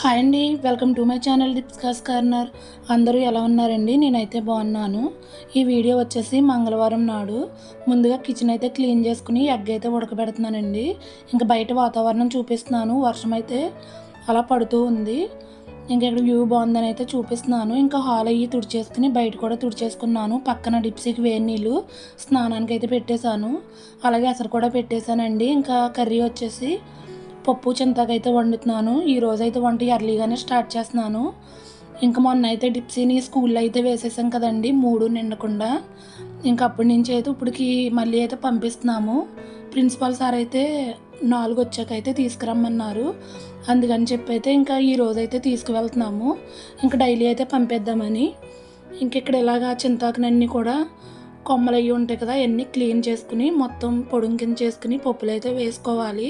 Hi అండి welcome to my channel discuss corner. అందరూ ఎలా ఉన్నారండి? నేనైతే బాగున్నాను. ఈ వీడియో వచ్చేసి మంగళవారం నాడు. ముందుగా కిచెన్ అయితే క్లీన్ చేసుకుని ఎగ్ అయితే ఉడకబెడుతున్నానండి. ఇంకా బయట వాతావరణం చూపిస్తున్నాను. వర్షం అయితే అలా పడుతూ ఉంది. ఇంకా ఇక్కడ వ్యూ బాగుందని అయితే చూపిస్తున్నాను. ఇంకా హాల్ అయ్యి తుడిచేసుకుని బయట కూడా తుడిచేసుకున్నాను. పక్కన డిప్సీకి వేడి నీళ్ళు స్నానానికి అయితే పెట్టేశాను. అలాగే అసలు కూడా పెట్టేశానండి. ఇంకా కర్రీ వచ్చేసి పప్పు చింతకైతే వండుతున్నాను. ఈ వంట ఎర్లీగానే స్టార్ట్ చేస్తున్నాను. ఇంకా మొన్న అయితే డిప్సీని స్కూల్లో అయితే వేసేసాం కదండి మూడు నిండకుండా. ఇంకా అప్పటి నుంచి అయితే ఇప్పటికి మళ్ళీ అయితే పంపిస్తున్నాము. ప్రిన్సిపాల్ సార్ అయితే నాలుగు వచ్చాకైతే తీసుకురమ్మన్నారు. అందుకని చెప్పి అయితే ఇంకా ఈ రోజు అయితే తీసుకువెళ్తున్నాము. ఇంకా డైలీ అయితే పంపేద్దామని. ఇంక ఇక్కడ ఇలాగా చింతాకునన్నీ కూడా కొమ్మలు అవి ఉంటాయి కదా అవన్నీ క్లీన్ చేసుకుని మొత్తం పొడుం కింద చేసుకుని పప్పులు అయితే వేసుకోవాలి.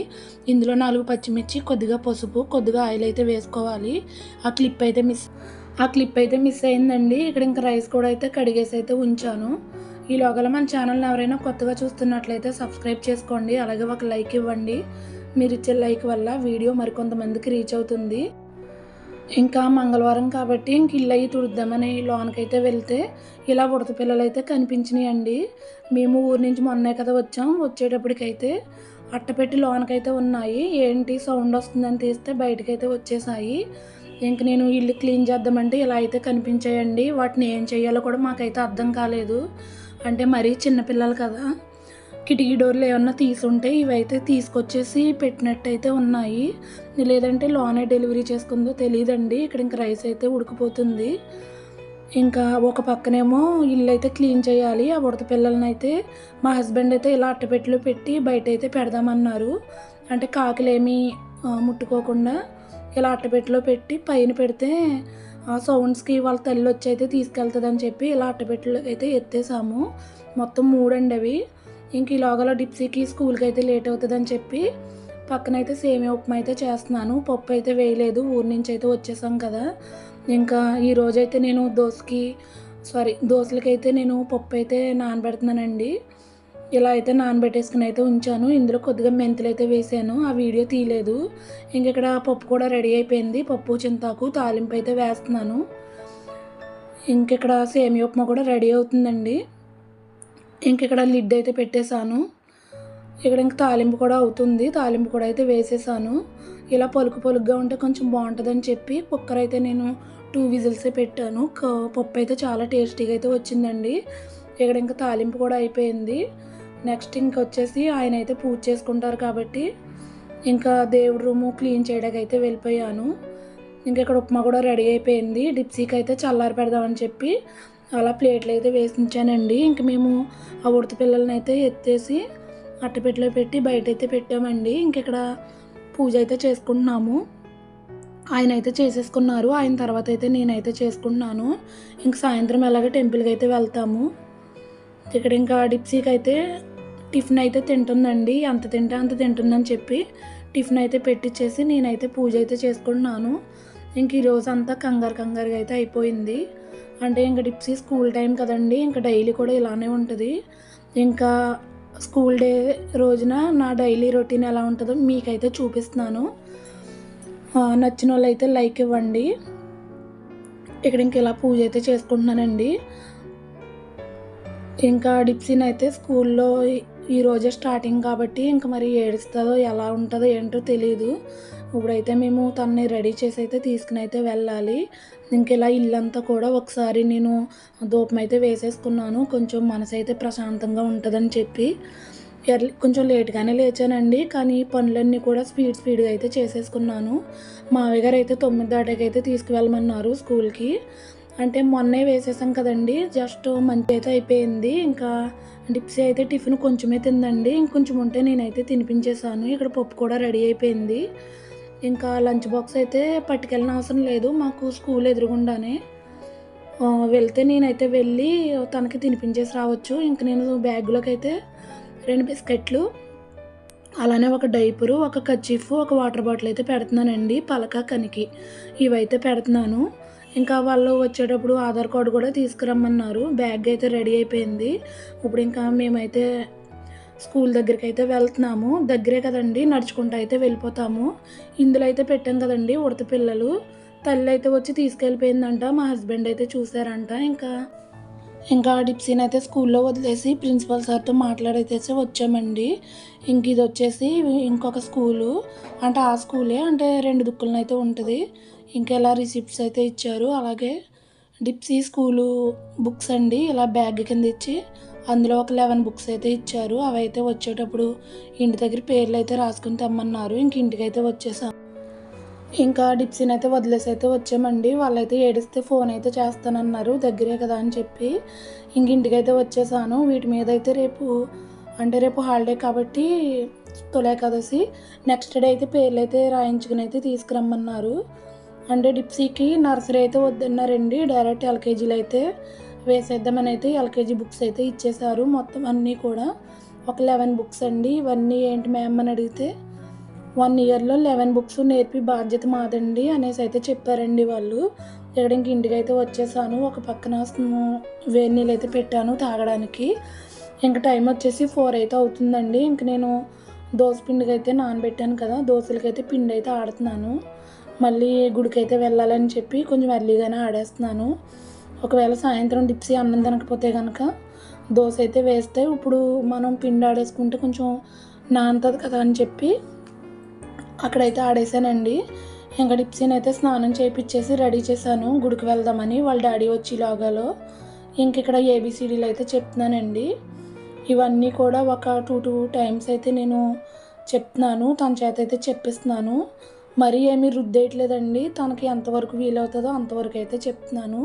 ఇందులో నాలుగు పచ్చిమిర్చి కొద్దిగా పసుపు కొద్దిగా ఆయిల్ అయితే వేసుకోవాలి. ఆ క్లిప్ అయితే మిస్ ఆ క్లిప్ అయితే మిస్ అయిందండి. ఇక్కడ ఇంకా రైస్ కూడా అయితే కడిగేసి అయితే ఉంచాను. ఈ లోగల మన ఛానల్ని ఎవరైనా కొత్తగా చూస్తున్నట్లయితే సబ్స్క్రైబ్ చేసుకోండి. అలాగే ఒక లైక్ ఇవ్వండి. మీరు ఇచ్చే లైక్ వల్ల వీడియో మరికొంతమందికి రీచ్ అవుతుంది. ఇంకా మంగళవారం కాబట్టి ఇంక ఇల్లు అయ్యి తుడుద్దామని లోనకైతే వెళ్తే ఇలా ఉడత పిల్లలు అయితే కనిపించినాయండి. మేము ఊరి నుంచి మొన్నే కదా వచ్చాం. వచ్చేటప్పటికైతే అట్టపెట్టి లోనకైతే ఉన్నాయి. ఏంటి సౌండ్ వస్తుందని తీస్తే బయటకైతే వచ్చేసాయి. ఇంక నేను ఇల్లు క్లీన్ చేద్దామంటే ఇలా అయితే కనిపించాయండి. వాటిని ఏం చేయాలో కూడా మాకైతే అర్థం కాలేదు. అంటే మరీ చిన్నపిల్లలు కదా. కిటికీ డోర్లు ఏమన్నా తీసుంటే ఇవైతే తీసుకొచ్చేసి పెట్టినట్టయితే ఉన్నాయి. లేదంటే లోనే డెలివరీ చేసుకుందో తెలియదండి ఇక్కడ ఇంకా రైస్ అయితే ఉడికిపోతుంది. ఇంకా ఒక పక్కనేమో ఇల్లు అయితే క్లీన్ చేయాలి. ఆ ఉడత పిల్లలని అయితే మా హస్బెండ్ అయితే ఇలా అట్టపెట్టెలో పెట్టి బయట అయితే పెడదామన్నారు. అంటే కాకులేమీ ముట్టుకోకుండా ఇలా అట్టపెట్టెలో పెట్టి పైన పెడితే ఆ సౌండ్స్కి వాళ్ళ తల్లి వచ్చి అయితే తీసుకెళ్తుందని చెప్పి ఇలా అట్టపెట్టెలో అయితే ఎత్తేసాము. మొత్తం మూడండి అవి. ఇంక ఈ లోగల డిప్సీకి స్కూల్కి అయితే లేట్ అవుతుందని చెప్పి పక్కనైతే సేమియా ఉప్మా అయితే చేస్తున్నాను. పప్పు అయితే వేయలేదు. ఊరి నుంచి అయితే వచ్చేసాం కదా. ఇంకా ఈరోజైతే నేను దోశకి సారీ దోశలకైతే నేను పప్పు అయితే నానబెడుతున్నానండి. ఇలా అయితే నానబెట్టేసుకుని అయితే ఉంచాను. ఇందులో కొద్దిగా మెంతులు అయితే వేసాను. ఆ వీడియో తీయలేదు. ఇంక ఇక్కడ పప్పు కూడా రెడీ అయిపోయింది. పప్పు చింతాకు తాలింపు అయితే వేస్తున్నాను. ఇంక ఇక్కడ సేమియా ఉప్మా కూడా రెడీ అవుతుందండి. ఇంక ఇక్కడ లిడ్ అయితే పెట్టేశాను. ఇక్కడ ఇంక తాలింపు కూడా అవుతుంది. తాలింపు కూడా అయితే వేసేసాను ఇలా పలుకు పలుకుగా ఉంటే కొంచెం బాగుంటుందని చెప్పి కుక్కర్ అయితే నేను టూ విజిల్సే పెట్టాను. పప్పు అయితే చాలా టేస్టీగా అయితే వచ్చిందండి. ఇక్కడ ఇంకా తాలింపు కూడా అయిపోయింది. నెక్స్ట్ ఇంక వచ్చేసి ఆయన అయితే పూజ చేసుకుంటారు కాబట్టి ఇంకా దేవుడి రూము క్లీన్ చేయడానికి అయితే వెళ్ళిపోయాను. ఇంకా ఇక్కడ ఉప్మా కూడా రెడీ అయిపోయింది. డిప్సీకి అయితే చల్లారి పెడదామని చెప్పి అలా ప్లేట్లు అయితే వేసించానండి. ఇంక మేము ఆ ఉడత పిల్లల్ని అయితే ఎత్తేసి అట్టపెట్టలో పెట్టి బయట అయితే పెట్టామండి. ఇంక ఇక్కడ పూజ అయితే చేసుకుంటున్నాము. ఆయన అయితే చేసేసుకున్నారు. ఆయన తర్వాత అయితే నేనైతే చేసుకుంటున్నాను. ఇంక సాయంత్రం ఎలాగ టెంపుల్కి అయితే వెళ్తాము. ఇక్కడ ఇంకా డిప్సీకి అయితే టిఫిన్ అయితే తింటుందండి. ఎంత తింటే అంత తింటుందని చెప్పి టిఫిన్ అయితే పెట్టించేసి నేనైతే పూజ అయితే చేసుకుంటున్నాను. ఇంక ఈరోజు అంతా కంగారు కంగారుగా అయితే అయిపోయింది. అంటే ఇంకా డిప్సీ స్కూల్ టైం కదండి ఇంకా డైలీ కూడా ఇలానే ఉంటుంది. ఇంకా స్కూల్ డే రోజున నా డైలీ రొటీన్ ఎలా ఉంటుందో మీకైతే చూపిస్తున్నాను. నచ్చిన వాళ్ళు అయితే లైక్ ఇవ్వండి. ఇక్కడ ఇంక ఇలా పూజ అయితే చేసుకుంటున్నానండి. ఇంకా డిప్సీని అయితే స్కూల్లో ఈ రోజే స్టార్టింగ్ కాబట్టి ఇంకా మరి ఏడుస్తుందో ఎలా ఉంటుందో ఏంటో తెలియదు ఇప్పుడైతే మేము తనని రెడీ చేసి అయితే తీసుకుని అయితే వెళ్ళాలి. ఇంకెలా ఇల్లంతా కూడా ఒకసారి నేను ధూపం అయితే వేసేసుకున్నాను. కొంచెం మనసు అయితే ప్రశాంతంగా ఉంటుందని చెప్పి. ఎర్లీ కొంచెం లేట్గానే లేచానండి. కానీ పనులన్నీ కూడా స్పీడ్ స్పీడ్గా అయితే చేసేసుకున్నాను. మావయ్య గారు అయితే తొమ్మిది దాటకైతే తీసుకువెళ్ళమన్నారు స్కూల్కి అంటే మొన్నే వేసేసాం కదండి. జస్ట్ మంచి అయితే అయిపోయింది. ఇంకా డిప్సీ అయితే టిఫిన్ కొంచెమే తిందండి. ఇంకొంచెం ఉంటే నేనైతే తినిపించేశాను. ఇక్కడ పప్పు కూడా రెడీ అయిపోయింది. ఇంకా లంచ్ బాక్స్ అయితే పట్టుకెళ్ళిన అవసరం లేదు. మాకు స్కూల్ ఎదురుగుండానే వెళ్తే నేనైతే వెళ్ళి తనకి తినిపించేసి రావచ్చు. ఇంక నేను బ్యాగ్లోకి అయితే రెండు బిస్కెట్లు అలానే ఒక డైపరు ఒక కచ్చిఫ్ ఒక వాటర్ బాటిల్ అయితే పెడుతున్నానండి. పలక కనికి ఇవైతే పెడుతున్నాను. ఇంకా వాళ్ళు వచ్చేటప్పుడు ఆధార్ కార్డు కూడా తీసుకురమ్మన్నారు. బ్యాగ్ అయితే రెడీ అయిపోయింది. ఇప్పుడు ఇంకా మేమైతే స్కూల్ దగ్గరికి అయితే వెళ్తున్నాము. దగ్గరే కదండి నడుచుకుంటూ అయితే వెళ్ళిపోతాము. ఇందులో అయితే పెట్టాం కదండి ఉడత పిల్లలు. తల్లి అయితే వచ్చి తీసుకెళ్ళిపోయిందంట. మా హస్బెండ్ అయితే చూసారంట ఇంకా ఇంకా డిప్సీని అయితే స్కూల్లో వదిలేసి ప్రిన్సిపల్ సార్తో మాట్లాడైతే వచ్చామండి. ఇంక ఇది వచ్చేసి ఇంకొక స్కూలు. అంటే ఆ స్కూలే అంటే రెండు దుక్కులను అయితే ఉంటుంది. ఇంకా ఇలా రిసిప్ట్స్ అయితే ఇచ్చారు అలాగే డిప్సీ స్కూలు బుక్స్ అండి ఇలా బ్యాగ్ కింద ఇచ్చి అందులో ఒక లెవెన్ బుక్స్ అయితే ఇచ్చారు. అవి అయితే వచ్చేటప్పుడు ఇంటి దగ్గర పేర్లు అయితే రాసుకుని తెమ్మన్నారు ఇంక ఇంటికైతే వచ్చేసాం. ఇంకా డిప్సీని అయితే వదిలేసి అయితే వచ్చామండి. వాళ్ళైతే ఏడిస్తే ఫోన్ అయితే చేస్తానన్నారు దగ్గరే కదా అని చెప్పి ఇంక ఇంటికైతే వచ్చేసాను. వీటి మీద అయితే రేపు అంటే రేపు హాలిడే కాబట్టి తొలే కదసి నెక్స్ట్ డే అయితే పేర్లు అయితే రాయించుకుని అయితే తీసుకురమ్మన్నారు. అంటే డిప్సీకి నర్సరీ అయితే వద్దన్నారండి. డైరెక్ట్ ఎల్కేజీలో అయితే వేసేద్దామని అయితే ఎల్కేజీ బుక్స్ అయితే ఇచ్చేశారు. మొత్తం అన్నీ కూడా ఒక లెవెన్ బుక్స్ అండి. ఇవన్నీ ఏంటి మ్యామ్ అని అడిగితే వన్ ఇయర్లో లెవెన్ బుక్స్ నేర్పి బాధ్యత మాదండి అనేసి అయితే చెప్పారండి వాళ్ళు. ఇక్కడ ఇంక ఇంటికి అయితే వచ్చేసాను. ఒక పక్కన వేడి నీళ్ళు అయితే పెట్టాను తాగడానికి. ఇంక టైం వచ్చేసి ఫోర్ అయితే అవుతుందండి. ఇంక నేను దోశ పిండికి అయితే నానబెట్టాను కదా. దోశలకైతే పిండి అయితే ఆడుతున్నాను. మళ్ళీ గుడికైతే వెళ్ళాలని చెప్పి కొంచెం ఎర్లీగానే ఆడేస్తున్నాను. ఒకవేళ సాయంత్రం డిప్సీ అన్నం తినకపోతే కనుక దోశ అయితే వేస్తే ఇప్పుడు మనం పిండి ఆడేసుకుంటే కొంచెం నానుతుంది కదా అని చెప్పి అక్కడైతే ఆడేసానండి. ఇంకా డిప్సీని అయితే స్నానం చేయించేసి రెడీ చేశాను. గుడికి వెళ్దామని వాళ్ళ డాడీ వచ్చి లాగాలో ఇంక ఇక్కడ ఏబిసిడీలు అయితే చెప్తున్నానండి. ఇవన్నీ కూడా ఒక టూ టూ టైమ్స్ అయితే నేను చెప్తున్నాను. తన చేత అయితే చెప్పిస్తున్నాను. మరీ ఏమీ రుద్దేయట్లేదండి. తనకి ఎంతవరకు వీలవుతుందో అంతవరకు అయితే చెప్తున్నాను.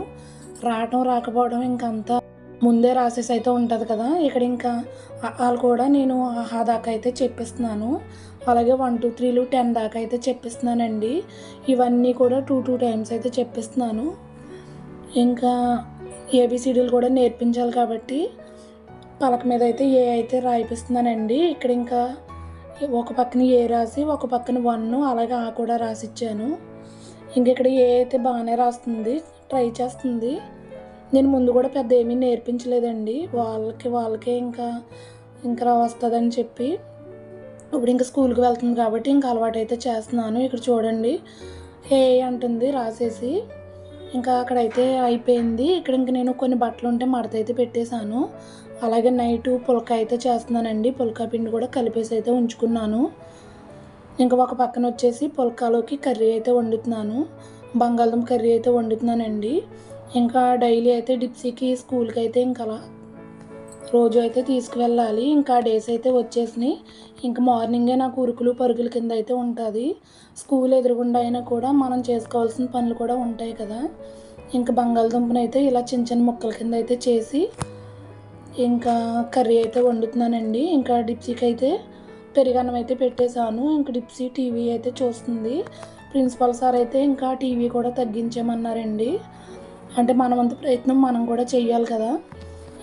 రావటం రాకపోవడం ఇంకంతా ముందే రాసేసి అయితే ఉంటుంది కదా. ఇక్కడ ఇంకా వాళ్ళు కూడా నేను ఆహా దాకా అయితే చెప్పిస్తున్నాను. అలాగే వన్ టూ త్రీలు టెన్ దాకా అయితే చెప్పిస్తున్నానండి. ఇవన్నీ కూడా టూ టూ టైమ్స్ అయితే చెప్పిస్తున్నాను. ఇంకా ఏబిసిడీలు కూడా నేర్పించాలి కాబట్టి పలక మీద అయితే ఏ అయితే రాయిపిస్తున్నానండి. ఇక్కడ ఇంకా ఒక పక్కన ఏ రాసి ఒక పక్కన వన్ అలాగే ఆ కూడా రాసిచ్చాను. ఇంక ఇక్కడ ఏ అయితే బాగానే రాస్తుంది ట్రై చేస్తుంది నేను ముందు కూడా పెద్ద ఏమీ నేర్పించలేదండి. వాళ్ళకి వాళ్ళకే ఇంకా ఇంకా వస్తుందని చెప్పి ఇప్పుడు ఇంకా స్కూల్కి వెళ్తుంది కాబట్టి ఇంకా అలవాటు అయితే చేస్తున్నాను. ఇక్కడ చూడండి హే అంటుంది రాసేసి. ఇంకా అక్కడైతే అయిపోయింది. ఇక్కడ ఇంక నేను కొన్ని బట్టలు ఉంటే మడత అయితే పెట్టేశాను. అలాగే నైట్ పుల్క అయితే చేస్తున్నానండి. పుల్కా పిండి కూడా కలిపేసి అయితే ఉంచుకున్నాను. ఇంకా ఒక పక్కన వచ్చేసి పుల్కాలోకి కర్రీ అయితే వండుతున్నాను. బంగాళదుంప కర్రీ అయితే వండుతున్నానండి. ఇంకా డైలీ అయితే డిప్సీకి స్కూల్కి అయితే ఇంకా అలా రోజు అయితే తీసుకువెళ్ళాలి. ఇంకా డేస్ అయితే వచ్చేసినాయి. ఇంకా మార్నింగే నాకు ఉరుకులు పరుగుల కింద అయితే ఉంటుంది. స్కూల్ ఎదురుగుండా అయినా కూడా మనం చేసుకోవాల్సిన పనులు కూడా ఉంటాయి కదా. ఇంకా బంగాళదుంపను అయితే ఇలా చిన్న చిన్న ముక్కల కింద అయితే చేసి ఇంకా కర్రీ అయితే వండుతున్నానండి. ఇంకా డిప్సీకి అయితే పెరుగన్నం అయితే పెట్టేశాను. ఇంకా డిప్సీ టీవీ అయితే చూస్తుంది. ప్రిన్సిపల్ సార్ అయితే ఇంకా టీవీ కూడా తగ్గించేమన్నారండి అంటే మనమంత ప్రయత్నం మనం కూడా చేయాలి కదా.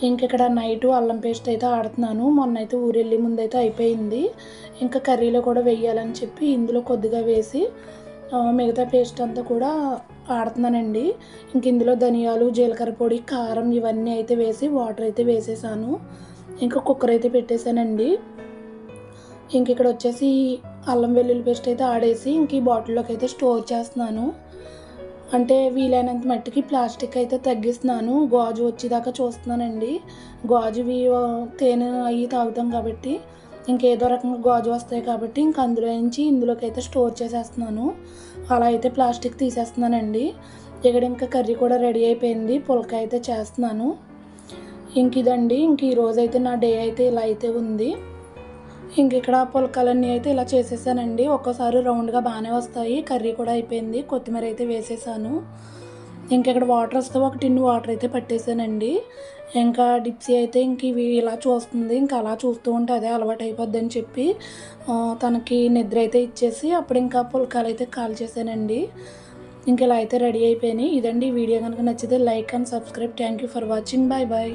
ఇంక ఇక్కడ నైట్ అల్లం పేస్ట్ అయితే ఆడుతున్నాను. మొన్న అయితే ఊరెళ్ళి ముందైతే అయిపోయింది. ఇంకా కర్రీలో కూడా వేయాలని చెప్పి ఇందులో కొద్దిగా వేసి మిగతా పేస్ట్ అంతా కూడా వాడుతున్నానండి ఇంక ఇందులో ధనియాలు జీలకర్ర పొడి కారం ఇవన్నీ అయితే వేసి వాటర్ అయితే వేసేసాను. ఇంకా కుక్కర్ అయితే పెట్టేశానండి. ఇంక ఇక్కడ వచ్చేసి అల్లం వెల్లుల్లి పేస్ట్ అయితే ఆడేసి ఇంక ఈ బాటిల్లోకి అయితే స్టోర్ చేస్తున్నాను. అంటే వీలైనంత మట్టికి ప్లాస్టిక్ అయితే తగ్గిస్తున్నాను. గాజు వచ్చేదాకా చూస్తున్నానండి. గాజువి తేనె అవి తాగుతాం కాబట్టి ఇంకేదో రకంగా గాజు వస్తాయి కాబట్టి ఇంక అందులో నుంచి ఇందులోకి అయితే స్టోర్ చేసేస్తున్నాను. అలా అయితే ప్లాస్టిక్ తీసేస్తున్నానండి. ఇక్కడ ఇంకా కర్రీ కూడా రెడీ అయిపోయింది. పులక అయితే చేస్తున్నాను. ఇంక ఇదండి. ఇంక ఈరోజు అయితే నా డే అయితే ఇలా అయితే ఉంది. ఇంక ఇక్కడ పులకలన్నీ అయితే ఇలా చేసేసానండి. ఒక్కోసారి రౌండ్గా బాగానే వస్తాయి. కర్రీ కూడా అయిపోయింది. కొత్తిమీర అయితే వేసేసాను. ఇంకా ఇక్కడ వాటర్ వస్తే ఒక టిన్ వాటర్ అయితే పట్టేసానండి. ఇంకా డిప్సీ అయితే ఇంక ఇవి ఇలా చూస్తుంది. ఇంకా అలా చూస్తూ ఉంటే అదే అలవాటు అయిపోద్ది అని చెప్పి తనకి నిద్ర అయితే ఇచ్చేసి అప్పుడు ఇంకా పుల్కాలు అయితే కాల్ చేశానండి. ఇంక ఇలా అయితే రెడీ అయిపోయినాయి. ఇదండి వీడియో. కనుక నచ్చితే like and subscribe. Thank you for watching bye bye